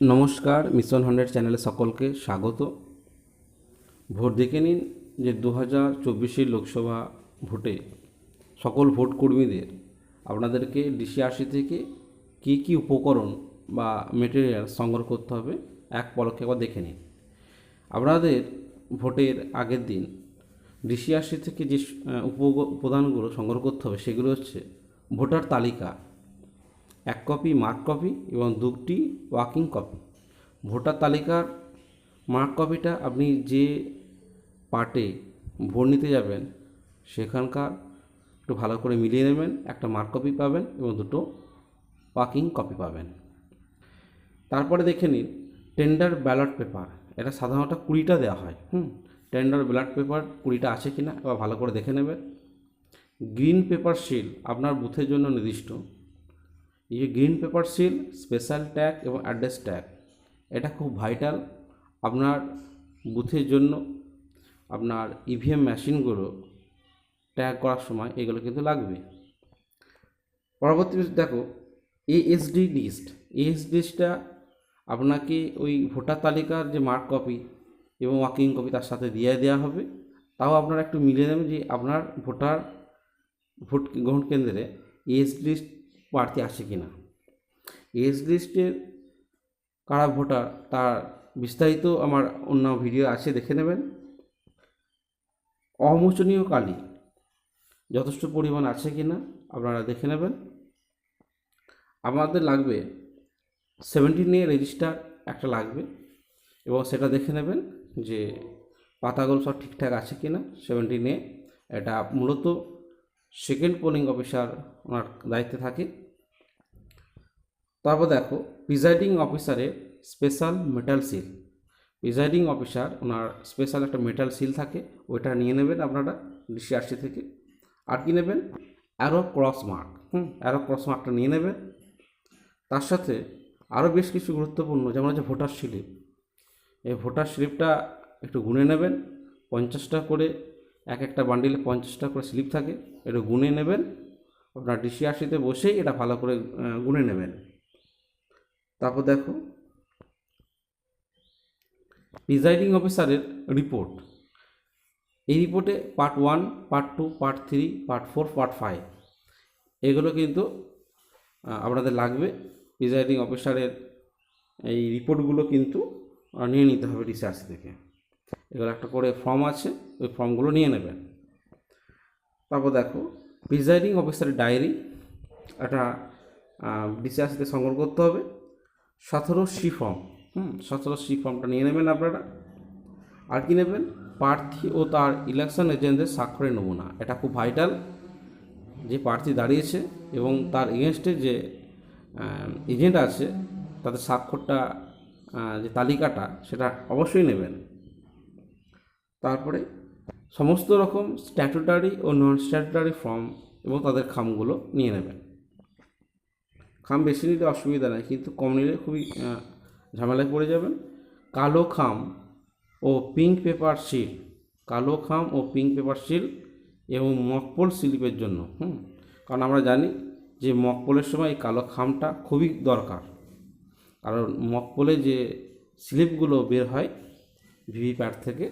নমস্কার, mission hundred চ্যানেলে সকলকে স্বাগত। ভোট দেখে নিন যে দু হাজার চব্বিশের লোকসভা ভোটে সকল ভোট কর্মীদের আপনাদেরকে ডিসিআরসি থেকে কী কী উপকরণ বা মেটেরিয়াল সংগ্রহ করতে হবে, এক পলকে একবার দেখে নিন। আপনাদের ভোটের আগের দিন ডিসিআরসি থেকে যে উপ উপাদানগুলো সংগ্রহ করতে হবে সেগুলো হচ্ছে ভোটার তালিকা। এক কপি মার্ক কপি এবং দুটি ওয়ার্কিং কপি। ভোটার তালিকার মার্ক কপিটা আপনি যে পার্টে ভোট নিতে যাবেন, সেখানকার একটু ভালো করে মিলিয়ে নেবেন, একটা মার্ক কপি পাবেন এবং দুটো ওয়ার্কিং কপি পাবেন। তারপরে দেখে নিন, টেন্ডার ব্যালট পেপার, এটা সাধারণত কুড়িটা দেওয়া হয়, হুম? টেন্ডার ব্যালট পেপার কুড়িটা আছে কি না এবার ভালো করে দেখে নেবেন। গ্রিন পেপার শিল আপনার বুথের জন্য নির্দিষ্ট এই যে green paper seal special tag এবং অ্যাড্রেস ট্যাগ এটা খুব ভাইটাল আপনার বুথের জন্য। আপনার ইভিএম মেশিনগুলো ট্যাগ করার সময় এগুলো কিন্তু লাগবে। পরবর্তী দেখো এএসডি লিস্ট এএসডি লিস্টটা আপনাকে ওই ভোটার তালিকার যে মার্ক কপি এবং ওয়াকিং কপি তার সাথে দিয়ে দেওয়া হবে। তাও আপনারা একটু মিলিয়ে নেবেন যে আপনার ভোটার, ভোট গ্রহণ কেন্দ্রে এস লিস্ট প্রার্থী আছে কি না এস লিস্টের কারা ভোটার তার বিস্তারিত আমার অন্য ভিডিও আছে, দেখে নেবেন। অমোচনীয় কালি, যথেষ্ট পরিমাণ আছে কি না আপনারা দেখে নেবেন। আমাদের লাগবে সেভেন্টিন এ রেজিস্টার একটা লাগবে এবং সেটা দেখে নেবেন যে পাতাগুলো সব ঠিকঠাক আছে কি না সেভেন্টিন এ এটা মূলত সেকেন্ড পোলিং অফিসার ওনার দায়িত্বে থাকে। তারপর দেখো প্রিজাইডিং অফিসারের special metal seal presiding officer ওনার স্পেশাল একটা মেটাল সিল থাকে, ওইটা নিয়ে নেবেন আপনারা ডিসিআরসি থেকে। আর কি নেবেন? Arrow cross mark hmm arrow cross মার্কটা নিয়ে নেবেন। তার সাথে আরও বেশ কিছু গুরুত্বপূর্ণ, যেমন হচ্ছে ভোটার স্লিপ এই ভোটার স্লিপটা একটু গুনে নেবেন, পঞ্চাশটা করে এক একটা বান্ডিলে পঞ্চাশটা করে স্লিপ থাকে, এটা গুনে নেবেন, আপনার ডিসিআরসিতে বসেই এটা ভালো করে গুনে নেবেন। তারপর দেখো প্রিজাইডিং অফিসারের রিপোর্ট এই রিপোর্টে part one part two part three part four part five এগুলো কিন্তু আপনাদের লাগবে। প্রিজাইডিং অফিসারের এই রিপোর্টগুলো কিন্তু নিয়ে নিতে হবে ডিসি রিসার্চ থেকে। এগুলো একটা করে ফর্ম আছে, ওই ফর্মগুলো নিয়ে নেবেন তারপর দেখো প্রিজাইডিং অফিসারের ডায়েরি একটা ডিসিআরসিতে সংগ্রহ করতে হবে। সতেরো সি ফর্ম হুম, সতেরো সি ফর্মটা নিয়ে নেবেন আপনারা। আর কি নেবেন? প্রার্থী ও তার ইলেকশন এজেন্টদের স্বাক্ষরের নমুনা। এটা খুব ভাইটাল যে প্রার্থী দাঁড়িয়েছে এবং তার এগেনস্টে যে এজেন্ট আছে, তাদের স্বাক্ষরটা যে তালিকাটা, সেটা অবশ্যই নেবেন। তারপরে সমস্ত রকম স্ট্যাটুটারি ও নন স্ট্যাটুটারি ফর্ম এবং তাদের খামগুলো নিয়ে নেবেন। খাম বেশি নিলে অসুবিধা নেই, কিন্তু কম নিলে খুবই ঝামেলায় পড়ে যাবেন। কালো খাম ও পিঙ্ক পেপার শিল কালো খাম ও পিঙ্ক পেপার শিল এবং মকপোল স্লিপের জন্য, হুম? কারণ আমরা জানি যে মকপোলের সময় এই কালো খামটা খুবই দরকার। কারণ মকপোলে যে স্লিপগুলো বের হয় ভিভিপ্যাট থেকে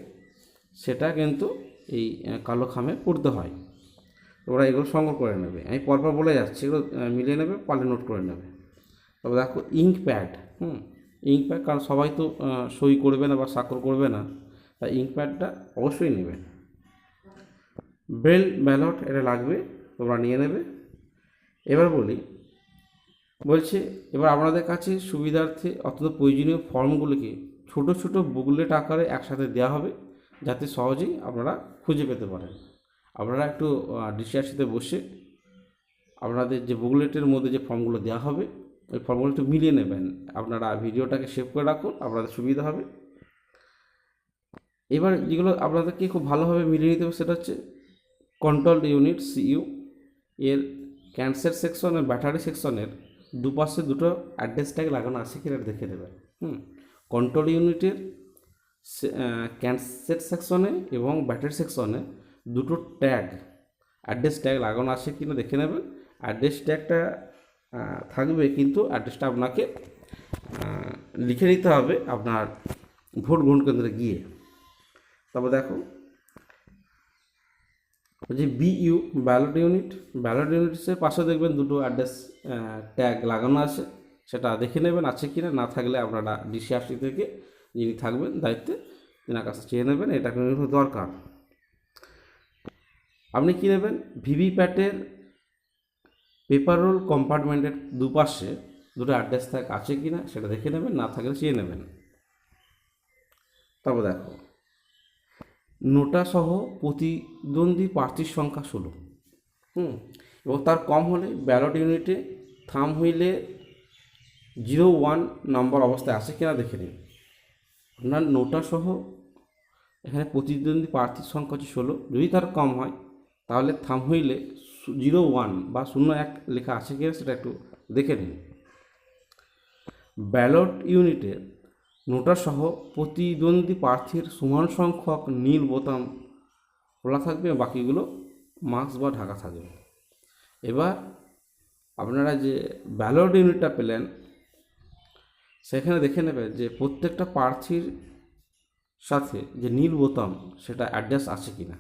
সেটা কিন্তু এই কালো খামে পড়তে হয়। ওরা এগুলো সংগ্রহ করে নেবে। আমি পরপর বলে যাচ্ছি, এগুলো মিলিয়ে নেবে, পালে নোট করে নেবে। তবে দেখো ink pad hmm ink pad কারণ সবাই তো সই করবে না বা স্বাক্ষর করবে না তাই ইঙ্ক প্যাডটা অবশ্যই নেবে। ব্রেল ব্যালট এটা লাগবে, তোমরা নিয়ে নেবে। এবার বলি, বলছে, এবার আপনাদের কাছে সুবিধার্থে অত্যন্ত প্রয়োজনীয় ফর্মগুলোকে ছোট ছোট বুকলেট আকারে একসাথে দেওয়া হবে। যাতে সহজেই আপনারা খুঁজে পেতে পারেন। আপনারা একটু ডিসিআরসিতে বসে আপনাদের যে বুকলেটের মধ্যে যে ফর্মগুলো দেওয়া হবে, ওই ফর্মগুলো একটু মিলিয়ে নেবেন। আপনারা ভিডিওটাকে সেভ করে রাখুন, আপনাদের সুবিধা হবে। এবার যেগুলো আপনাদেরকে খুব ভালোভাবে মিলিয়ে নিতে হবে সেটা হচ্ছে কন্ট্রোল ইউনিট সিইউ এর ক্যান্সার সেকশন আর ব্যাটারি সেকশনের দুপাশে দুটো অ্যাড্রেস ট্যাগ লাগানো আছে কিনা দেখে দেবেন হুম কন্ট্রোল ইউনিটের ক্যান্সার সেকশনে এবং ব্যাটারি সেকশনে দুটো ট্যাগ অ্যাড্রেস ট্যাগ লাগানো আছে কিনা দেখে নেবেন। অ্যাড্রেস ট্যাগটা থাকবে কিন্তু অ্যাড্রেসটা আপনাকে লিখে নিতে হবে আপনার ভোট গ্রহণ কেন্দ্রে গিয়ে। তারপর দেখো, যে বিইউ ব্যালট ইউনিট ব্যালট ইউনিটের পাশে দেখবেন দুটো অ্যাড্রেস ট্যাগ লাগানো আছে। সেটা দেখে নেবেন, আছে কি না না থাকলে আপনারা ডিসিআরসি থেকে যিনি থাকবেন, দায়িত্বে, তিনার কাছে চেয়ে নেবেন, এটা কিন্তু দরকার। আপনি কী নেবেন? ভিভিপ্যাটের পেপার রোল কম্পার্টমেন্টের দুপাশে দুটো অ্যাড্রেস ট্যাগ আছে কি না সেটা দেখে নেবেন, না থাকলে চেয়ে নেবেন। তারপর দেখো নোটা সহ প্রতিদ্বন্দ্বী প্রার্থীর সংখ্যা ষোলো। হুম, এবং তার কম হলে ব্যালট ইউনিটে থাম হইলে জিরো ওয়ান নম্বর অবস্থায় আছে কিনা দেখে নিন। আপনার নোটা সহ এখানে প্রতিদ্বন্দ্বী প্রার্থীর সংখ্যা হচ্ছে ষোলো। যদি তার কম হয়, তাহলে থাম হইলে জিরো ওয়ান বা শূন্য এক লেখা আছে কিনা সেটা একটু দেখে নিন। ব্যালট ইউনিটের নোটা সহ প্রতিদ্বন্দ্বী প্রার্থীর সমান সংখ্যক নীল বোতাম খোলা থাকবে, বাকিগুলো মাস্ক বা ঢাকা থাকবে। এবার আপনারা যে ব্যালট ইউনিটটা পেলেন সেখানে দেখে নেবেন যে প্রত্যেকটা প্রার্থীর সাথে যে নীল বোতাম, সেটা অ্যাড্রেস আছে কি না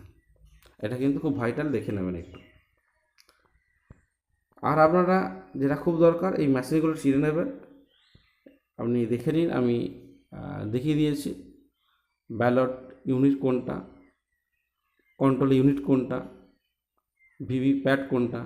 এটা কিন্তু খুব ভাইটাল দেখে নেবেন একটু। আর আপনারা যেটা খুব দরকার, এই মেশিনগুলো চিনে নেবেন। আপনি দেখে নিন, আমি দেখিয়ে দিয়েছি। ব্যালট ইউনিট কোনটা কন্ট্রোল ইউনিট কোনটা ভিভি প্যাড কোনটা